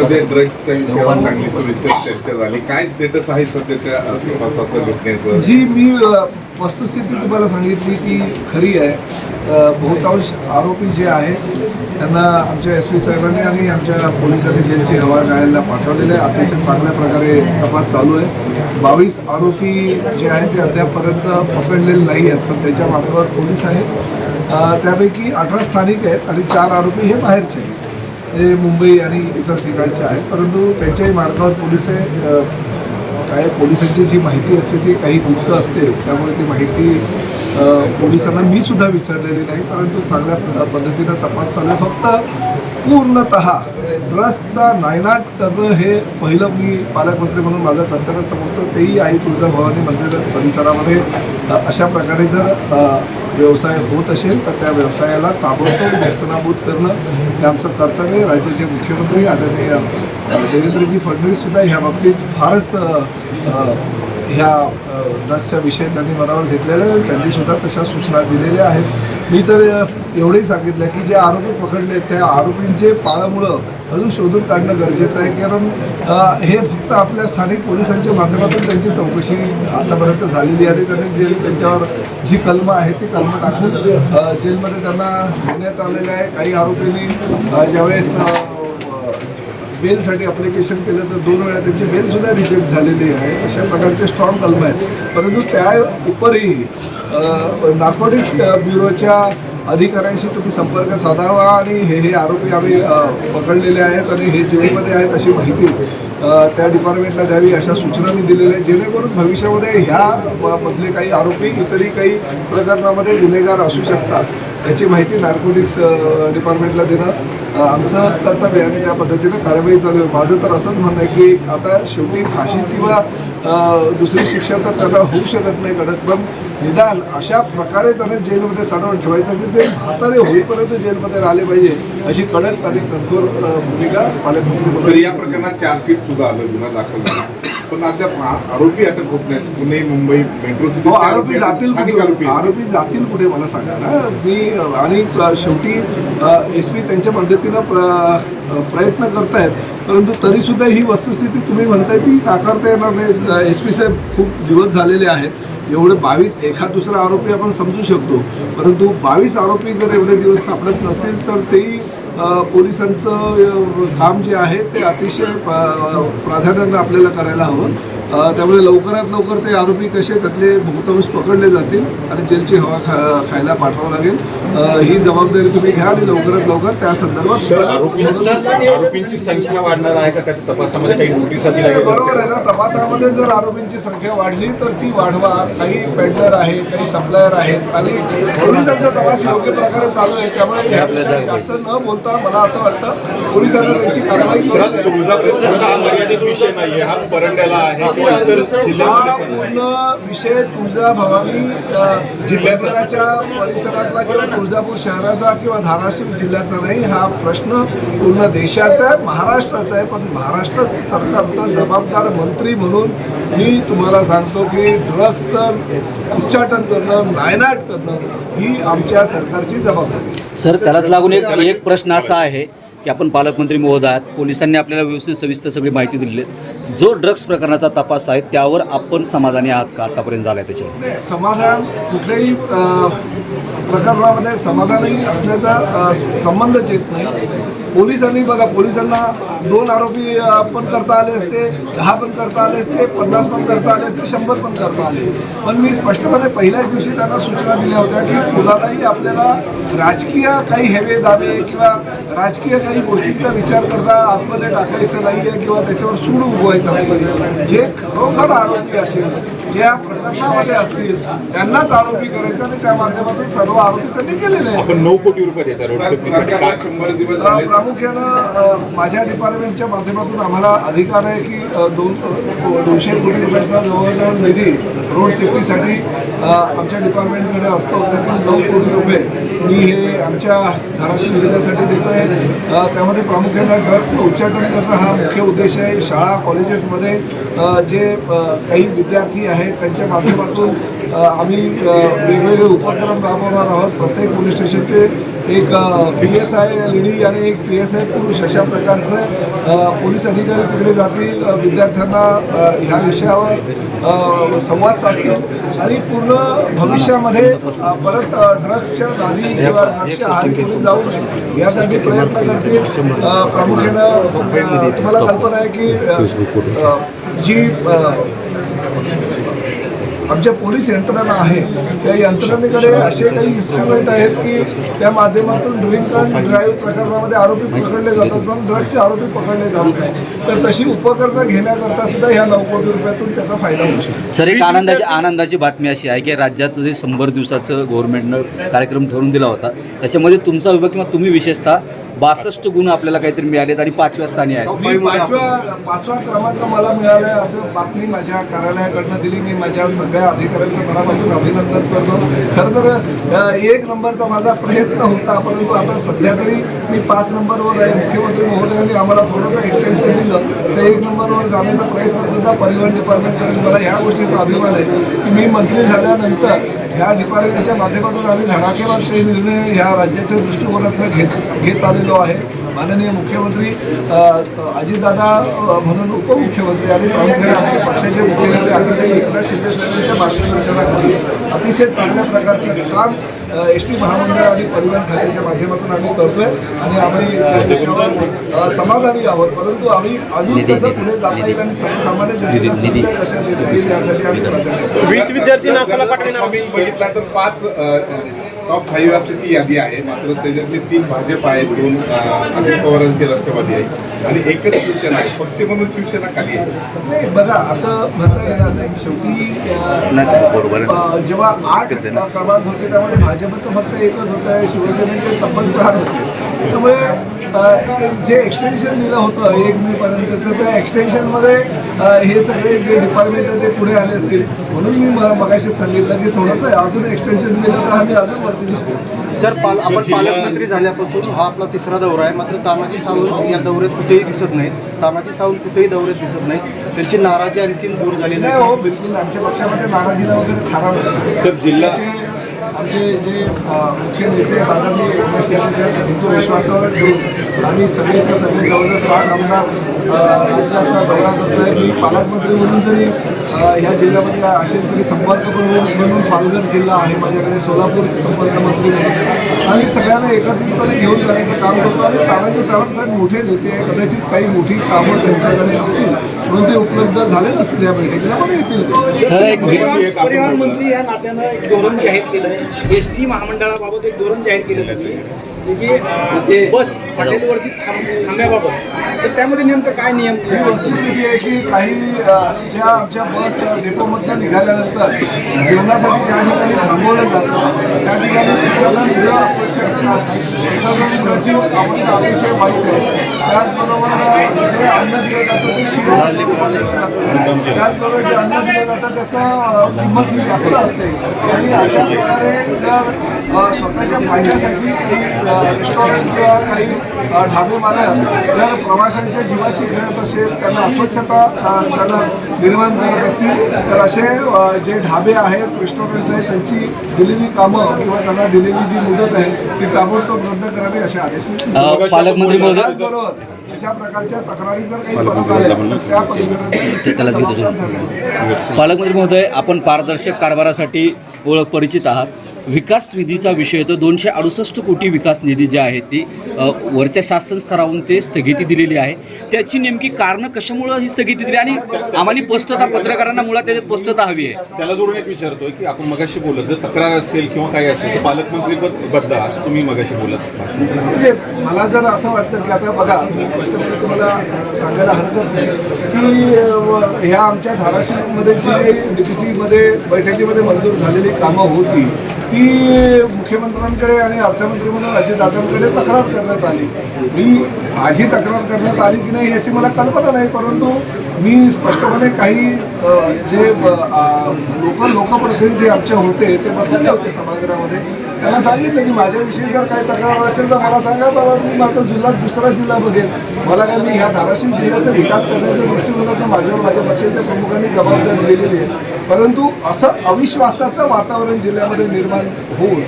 मध्ये ड्रग्सच्या चांगली सविस्तर चर्चा झाली. काय स्टेटस आहे तपासाचं घटनेचं? जी मी वस्तुस्थिती तुम्हाला सांगितली ती खरी आहे. बहुतांश आरोपी जे आहेत त्यांना आमच्या एस पी साहेबांनी आणि आमच्या पोलिसांनी जेलची हवा घालायला पाठवलेले आहे. अतिशय चांगल्या प्रकारे तपास चालू आहे. बावीस आरोपी जे आहेत ते अद्यापपर्यंत पकडलेले नाही आहेत पण त्याच्या मार्गावर पोलीस आहेत. त्यापैकी अठरा स्थानिक आहेत आणि चार आरोपी हे बाहेरचे आहेत. जे मुंबई आणि इतर ठिकाणचे आहेत परंतु त्यांच्याही मार्गावर पोलीस आहे काय पोलिसांची जी माहिती असते ती काही गुप्त असते त्यामुळे ती माहिती पोलिसांना मी सुद्धा विचारलेली नाही परंतु चांगल्या पद्धतीनं तपास चालू फक्त पूर्णत ट्रस्टचा नायनाट करणं हे पहिलं मी पालकमंत्री म्हणून माझं कर्तव्य समजतो. तेही आई तुळजाभवानी मंदिर परिसरामध्ये. अशा प्रकारे जर व्यवसाय होत असेल तर त्या व्यवसायाला ताबडतोब व्यस्तनाभूत करणं हे आमचं कर्तव्य राज्याचे मुख्यमंत्री आदरणीय देवेंद्रजी फडणवीस सुद्धा ह्या बाबतीत फारच ह्या ड्रग्सचा विषय त्यांनी मनावर घेतलेला आहे. त्यांनी सुद्धा तशा सूचना दिलेल्या आहेत. मी तर एवढंही सांगितलं की जे आरोपी पकडले त्या आरोपींचे पाळामुळं अजून शोधून काढणं गरजेचं आहे. कारण हे फक्त आपल्या स्थानिक पोलिसांच्या माध्यमातून त्यांची चौकशी आतापर्यंत झालेली आहे. आणि त्यांनी जेल त्यांच्यावर जी कलमं आहे ती कलमं टाकून जेलमध्ये त्यांना देण्यात आलेलं आहे काही आरोपींनी ज्यावेळेस बेलसाठी अप्लिकेशन केलं तर दोन वेळा त्यांची बेलसुद्धा रिजेक्ट झालेली आहे. अशा प्रकारचे स्ट्रॉंग कलम आहेत. परंतु त्या उपरही नार्कोटिक्स ब्युरोच्या अधिकाऱ्यांशी तुम्ही संपर्क साधावा आणि हे हे आरोपी आम्ही पकडलेले आहेत आणि हे जेलमध्ये आहेत अशी माहिती त्या डिपार्टमेंटला द्यावी अशा सूचना मी दिलेल्या आहेत. जेणेकरून भविष्यामध्ये ह्या मधले काही आरोपी इतरही काही प्रकरणामध्ये गुन्हेगार असू शकतात. याची माहिती नार्कोटिक्स डिपार्टमेंटला देणं आमचं कर्तव्य आहे आणि त्या पद्धतीनं कार्यवाही चालू आहे. माझं तर असंच म्हणणं आहे की आता शेवटी फाशी किंवा दुसरी शिक्षा तर त्याला होऊ शकत नाही कडक पण निदान अशा प्रकारे त्यांना जेलमध्ये साठवून ठेवायचं की ते म्हातारे होईपर्यंत जेलमध्ये राहिले पाहिजे अशी कडक आणि कठोर भूमिका पालकमंत्री तर या प्रकरणात चार्जशीट सुद्धा आलं गुन्हा दाखल पण अद्याप आ- आरोपी अटक होत नाहीत. पुणे मुंबई मेट्रो हो आरोपी जातील कुठे आरोपी जातील कुठे मला सांगा ना. मी आणि शेवटी एस पी त्यांच्या पद्धतीनं प्र- प्रयत्न करतायत. परंतु तरीसुद्धा ही वस्तुस्थिती तुम्ही म्हणताय ती नाकारता येणार नाही. एस पी साहेब खूप दिवस झालेले आहेत. एवढे बावीस एखाद दुसरा आरोपी आपण समजू शकतो. परंतु बावीस आरोपी जर एवढे दिवस सापडत नसतील तर तेही पोलिसांचं काम जे आहे ते अतिशय प्राधान्यानं आपल्याला करायला हवं. त्यामुळे लवकरात लवकर ते आरोपी कसे त्यातले बहुतांश पकडले जातील आणि जेलची हवा खा खायला पाठवावं लागेल. ही जबाबदारी तुम्ही घ्या आणि लवकरात लवकर त्या संदर्भात आरोपींची संख्या वाढणार आहे का? त्या तपासामध्ये काही नोटिसा बरोबर आहे ना तपासामध्ये जर आरोपींची संख्या वाढली तर ती वाढवा. काही पेंटर आहेत काही सप्लायर आहेत आणि पोलिसांचा तपास योग्य प्रकारे चालू आहे. त्यामुळे जास्त न बोलता मला असं वाटतं पोलिसांना त्यांची कारवाई द्या. तुळजापूर हा मर्यादित विषय नाहीये. हा परंड्याला आहे. हा. पूर्ण विषय तुळजा भवानी अ, जिल्ह्याच्या परिसरातला किंवा तुळजापूर शहराचा किंवा धाराशिव जिल्ह्याचा नाही हा प्रश्न पूर्ण देशाचा आहे महाराष्ट्राचा आहे पण महाराष्ट्र सरकारचा जबाबदार मंत्री म्हणून मी तुम्हाला सांगतो की ड्रग्सचं उच्चाटन करणं नायनाट करणं ही आमच्या सरकारची जबाबदारी. सर त्यालाच लागून एक एक प्रश्न असा आहे की आपण पालकमंत्री महोदय आहात पोलिसांनी आपल्याला व्यवस्थित सविस्तर सगळी माहिती दिली आहे. जो ड्रग्स प्रकरणाचा तपास आहे त्यावर आपण समाधानी आहात का आतापर्यंत झालाय त्याच्यावर? समाधान कुठल्याही प्रकरणामध्ये समाधानही असण्याचा संबंधच येत नाही. पोलिसांनी बघा पोलिसांना दोन आरोपी पण करता आले असते दहा पण करता आले असते पन्नास पण करता आले असते शंभर पण करता आले. पण मी स्पष्टपणे पहिल्याच दिवशी त्यांना सूचना दिल्या होत्या की कुणालाही आपल्याला राजकीय काही हेवे दावे किंवा राजकीय काही गोष्टींचा विचार करता आतमध्ये टाकायचं नाही आहे किंवा त्याच्यावर सूड उगवायचा नाही जे खरोखर आरोपी असेल जे या प्रकरणामध्ये असतील त्यांनाच आरोपी करायचं आणि त्या माध्यमातून सर्व आरोपी त्यांनी केलेले आहेत. आपण नऊ कोटी रुपये देता रोड सेफ्टीसाठी. सरकारला काय? शंभर दिवस अ, झाले. प्रामुख्यानं माझ्या डिपार्टमेंटच्या माध्यमातून आम्हाला अधिकार आहे की अ, दोन दोनशे कोटी रुपयाचा जवळजवळ निधी रोड सेफ्टीसाठी अ, आमच्या डिपार्टमेंटकडे असतो. त्यातील नऊ कोटी रुपये मी हे आमच्या धाराशिव जिल्ह्यासाठी देतो आहे त्यामध्ये प्रामुख्याने ड्रग्स उच्चाटन करणं हा मुख्य उद्देश आहे. शाळा कॉलेजेसमध्ये जे काही विद्यार्थी आहेत त्यांच्या माध्यमातून आम्ही वेगवेगळे उपक्रम राबवणार आहोत. प्रत्येक पोलीस स्टेशनचे एक पी एस आय लेडी आणि एक पी एस आय पुरुष अशा प्रकारचे पोलीस अधिकारी तिकडे जातील विद्यार्थ्यांना ह्या विषयावर संवाद साधतील आणि पूर्ण भविष्यामध्ये परत ड्रग्सच्या नादी किंवा ड्रग्सच्या आहारी कोणी जाऊ नये यासाठी प्रयत्न करतील. प्रामुख्यानं तुम्हाला कल्पना आहे की जी आमच्या पोलीस यंत्रणा आहे. त्या यंत्रणेकडे असे काही इन्स्ट्रुमेंट आहेत की त्या माध्यमातून ड्रिंक अँड ड्राईव्ह प्रकरणामध्ये आरोपी पकडले जातात पण ड्रग्सचे आरोपी पकडले जात नाही तर तशी उपकरणं घेण्याकरता सुद्धा ह्या नऊ कोटी रुपयातून त्याचा फायदा होऊ शकतो. सर एक आनंदाची आनंदाची बातमी अशी आहे की राज्यात जे शंभर दिवसाचं गव्हर्नमेंटनं कार्यक्रम ठरवून दिला होता. त्याच्यामध्ये तुमचा विभाग किंवा तुम्ही विशेषतः बासष्ट गुण आपल्याला काहीतरी मिळालेत आणि पाचव्या स्थानी आहेत. पाचव्या पाचवा क्रमांक मला मिळाला आहे असं बातमी माझ्या कार्यालयाकडनं दिली. मी माझ्या सगळ्या अधिकाऱ्यांचं मनापासून अभिनंदन करतो. खरं तर एक नंबरचा माझा प्रयत्न होता परंतु आता सध्या तरी मी पाच नंबरवर आहे. मुख्यमंत्री महोदयांनी आम्हाला थोडंसं एक्सटेन्शन दिलं. तर एक नंबरवर जाण्याचा प्रयत्न सुद्धा परिवहन डिपार्टमेंट करेल मला ह्या गोष्टीचा अभिमान आहे. की मी मंत्री झाल्यानंतर ह्या डिपार्टमेंटच्या माध्यमातून आम्ही धडाकेबाज काही निर्णय ह्या राज्याच्या दृष्टिकोनातून घेत घेत आलेलो आहे. माननीय मुख्यमंत्री अजितदादा म्हणून उपमुख्यमंत्री आणि प्रामुख्याने आमच्या पक्षाचे मुख्यमंत्री आदरणीय एकनाथ शिंदे साहेबांच्या मार्गदर्शनाखाली अतिशय चांगल्या प्रकारचं काम एस टी महामंडळ आणि परिवहन खात्याच्या माध्यमातून आम्ही करतोय आणि आम्ही समाधानी आहोत. परंतु आम्ही अजून कसं पुढे जाता येईल आणि सर्वसामान्य जनतेला सुविधा कशा देता येईल यासाठी. वीस विद्यार्थी आम्ही बघितला तर पाच टॉप फाईव्ह अशी ती यादी आहे. मात्र त्याच्यातले तीन भाजप आहेत दोन अजित पवारांचे राष्ट्रवादी आहेत. आणि एकच शिवसेना आहे पक्ष म्हणून शिवसेना खाली आहे. नाही बघा असं म्हणता येणार नाही. शेवटी बरोबर आहे. जेव्हा आठ आहे. क्रमांक होते त्यामध्ये भाजपचं फक्त एकच होतं शिवसेनेचे तब्बल चार होते. त्यामुळे जे एक्सटेन्शन दिलं होतं एक मे पर्यंतचं त्या एक्सटेन्शनमध्ये हे सगळे जे डिपार्टमेंट आहे ते पुढे आले असतील. म्हणून मी मगाशी सांगितलं की थोडंसं अजून एक्सटेन्शन दिलं तर आम्ही अजून वरती जाऊ. सर पाल आपण पालकमंत्री झाल्यापासून हा आपला तिसरा दौरा आहे. मात्र तानाजी सावंत या दौऱ्यात कुठेही दिसत नाहीत. तानाजी सावंत कुठेही दौऱ्यात दिसत नाहीत. त्यांची नाराजी आणखीन दूर झाली नाही. हो बिलकुल आमच्या पक्षामध्ये नाराजीला वगैरे थारा नसतो सर, जिल्हा- पक्षाचे आमचे जे मुख्य नेते आदरणीय एकनाथ शिंदे साहेब यांच्या विश्वासावर ठेवून आम्ही सगळेच्या सगळे जवळजवळ साठ आमदार राज्याचा दौरा करतोय. मी पालकमंत्री म्हणून जरी ह्या जिल्ह्यामध्ये असेल तरी संपर्क प्रमुख म्हणून पालघर जिल्हा आहे माझ्याकडे सोलापूर संपर्क मंत्री म्हणून आम्ही सगळ्यांना एकत्रितपणे घेऊन जाण्याचं काम करतो आणि तानाजी सावंत साहेब मोठे नेते आहे कदाचित काही मोठी कामं त्यांच्याकडे असतील म्हणून ते उपलब्ध झाले नसतील या बैठकीला पण येतील ते. सर एक एक आपण परिवहन. मंत्री या नात्यानं एक धोरण जाहीर केलं आहे एस टी महामंडळाबाबत एक धोरण जाहीर केलं त्यांनी जे की अं, बस हॉटेलवरती थांब थांब्याबाबत. तर त्यामध्ये नेमकं काय नियम ही वस्तुस्थिती आहे की काही ज्या आमच्या बस डेपोमधनं निघाल्यानंतर जेवणासाठी ज्या ठिकाणी थांबवलं जातं त्या ठिकाणी प्रसाधनगृह अस्वच्छ असतात. प्रसाधनगृहाची अवस्था अतिशय वाईट आहे. त्याचबरोबर जे अन्न दिलं जातं ते शिवाय त्याचबरोबर जे अन्न दिलं जातं त्याचं किंमत ही जास्त असते. आणि अशा प्रकारे जर स्वतःच्या फायद्यासाठी काही रेस्टॉरंट किंवा काही ढाबे मालक जर प्रवाशांच्या जीवाशी खेळत असेल त्यांना अस्वच्छता त्यांना निर्माण करत असतील तर असे जे ढाबे आहेत रेस्टॉरंट आहेत त्यांची दिलेली कामं किंवा त्यांना दिलेली जी मुदत आहे ती ताबडतोब रद्द करावी असे आदेश पालकमंत्री महोदय? अशा प्रकारच्या तक्रारी जर काही त्या पालकमंत्री महोदय आपण पारदर्शक कारभारासाठी ओळख परिचित आहात. विकास निधीचा विषय तर दोनशे अडुसष्ट कोटी विकास निधी जे आहे ती वरच्या शासन स्तरावरून ते स्थगिती दिलेली आहे. त्याची नेमकी कारणं कशामुळं ही स्थगिती दिली आणि आम्हाला स्पष्टता पत्रकारांना मुळात त्याच्यात स्पष्टता हवी आहे? त्याला जोडून एक विचारतोय की आपण मगाशी बोलत जर तक्रार असेल किंवा काही असेल तर पालकमंत्री पद बदला असं तुम्ही मगाशी बोलत म्हणजे मला जर असं वाटतं की आता बघा स्पष्टपणे तुम्हाला सांगायला हरकत नाही की ह्या आमच्या धाराशिवमध्ये जी सीमध्ये बैठकीमध्ये मंजूर झालेली कामं होती ती मुख्यमंत्र्यांकडे आणि अर्थमंत्री म्हणून अजितदादांकडे तक्रार करण्यात आली. मी माझी तक्रार करण्यात आली की नाही याची मला कल्पना नाही परंतु मी स्पष्टपणे काही जे लोक लोकप्रतिनिधी आमचे होते ते बसलेले होते सभागृहामध्ये. त्यांना सांगितलं की माझ्याविषयी जर काही तक्रार असेल तर मला सांगा बाबा मी माझा जिल्हा दुसरा जिल्हा बघेल मला काय मी ह्या धाराशिव जिल्ह्याचा विकास करण्याच्या दृष्टीकोनातून माझ्यावर माझ्या पक्षाच्या प्रमुखांनी जबाबदारी दिलेली आहे. परंतु असं अविश्वासाचं वातावरण जिल्ह्यामध्ये निर्माण होऊन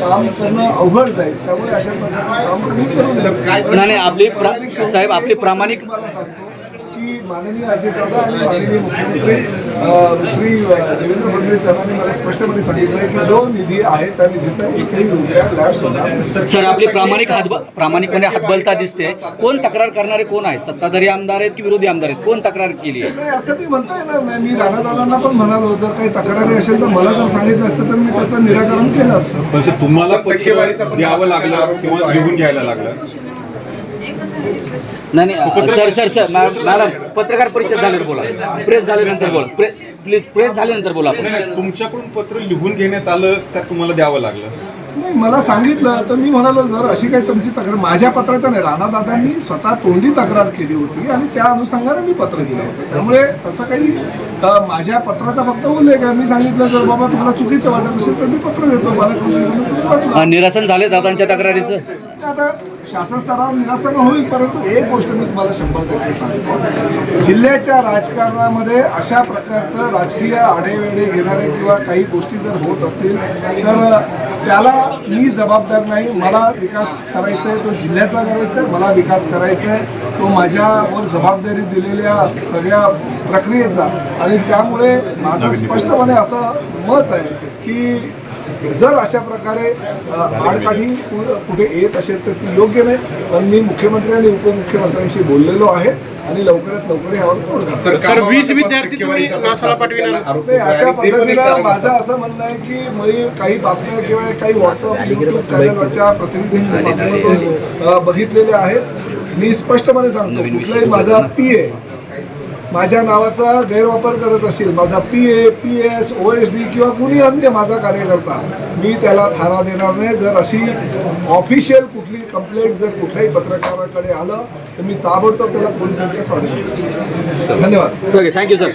काम करणं अवघड जाईल. त्यामुळे अशा प्रकारचं काम कमी करू नये. काय- नाही नाही, आपली प्रा- साहेब, आपली प्रामाणिक- तुम्हाला सांगतो की माननीय अजितदादा आणि माननीय मुख्यमंत्री श्री देवेंद्र फडणवीस साहेबांनी मला स्पष्टपणे सांगितलं की जो निधी आहे त्या निधीचा एकही रुपया लॅब्स होणार नाही. सर आपली प्रामाणिक हात प्रामाणिकपणे हातबलता दिसते. कोण तक्रार करणारे कोण आहेत? सत्ताधारी आमदार आहेत की विरोधी आमदार आहेत? कोण तक्रार केली आहे? असं मी म्हणता येणार नाही मी राणादादांना पण म्हणालो जर काही तक्रारी असेल तर मला जर सांगितलं असतं तर मी त्याचं निराकरण केलं असतं. तुम्हाला टक्केवारीचा द्यावं लागलं किंवा. लिहून घ्यायला लागलं? नाही नाही सर सर सर मॅ- मॅडम पत्रकार परिषद झाल्यावर बोला. प्रेस झाल्यानंतर बोला. प्रे प्लीज प्रेस झाल्यानंतर बोला आपण. नाही, नाही, तुमच्याकडून पत्र लिहून घेण्यात आलं का तुम्हाला द्यावं लागलं? नाही मला सांगितलं तर मी म्हणालो जर अशी काही तुमची तक्रार माझ्या पत्राचं नाही राणादादांनी स्वतः तोंडी तक्रार केली होती आणि त्या अनुषंगाने मी पत्र दिलं होतं. त्यामुळे तसं काही अ, माझ्या पत्राचा फक्त उल्लेख आहे. मी सांगितलं जर बाबा तुम्हाला चुकीचं वाटत असेल तर मी पत्र देतो मला कोणी तुम्ही बदला. अ, निरसन झाले दादांच्या तक्रारीचं? आता शासन स्तरावर निरासन होईल परंतु एक गोष्ट मी तुम्हाला शंभर टक्के सांगतो. जिल्ह्याच्या राजकारणामध्ये अशा प्रकारचं राजकीय आढेवेढे घेणारे किंवा काही गोष्टी जर होत असतील तर त्याला मी जबाबदार नाही. मला विकास करायचा आहे तो जिल्ह्याचा करायचा आहे मला विकास करायचा आहे तो माझ्यावर जबाबदारी दिलेल्या सगळ्या प्रक्रियेचा. आणि त्यामुळे माझं स्पष्टपणे असं मत आहे की जर अशा प्रकारे आडकाठी कुठे येत असेल तर ती योग्य नाही. पण मी मुख्यमंत्री आणि उपमुख्यमंत्र्यांशी बोललेलो आहे आणि लवकरात लवकर यावर तोडगा वीस विद्यार्थी अशा पद्धतीनं माझं असं म्हणणं आहे की मी काही बातम्या किंवा काही व्हॉट्सअप युट्यूब चॅनलवरच्या प्रतिनिधींच्या माध्यमातून अ, बघितलेले आहेत. मी स्पष्टपणे सांगतो कुठलाही माझा पी ए माझ्या नावाचा गैरवापर करत असेल माझा P A P S O S D किंवा कुणी अन्य माझा कार्यकर्ता मी त्याला थारा देणार नाही. जर अशी ऑफिशियल कुठली कंप्लेंट जर कुठल्याही पत्रकाराकडे आलं तर मी ताबडतोब त्याला पोलिसांच्या स्वाधीन. धन्यवाद. Okay thank you sir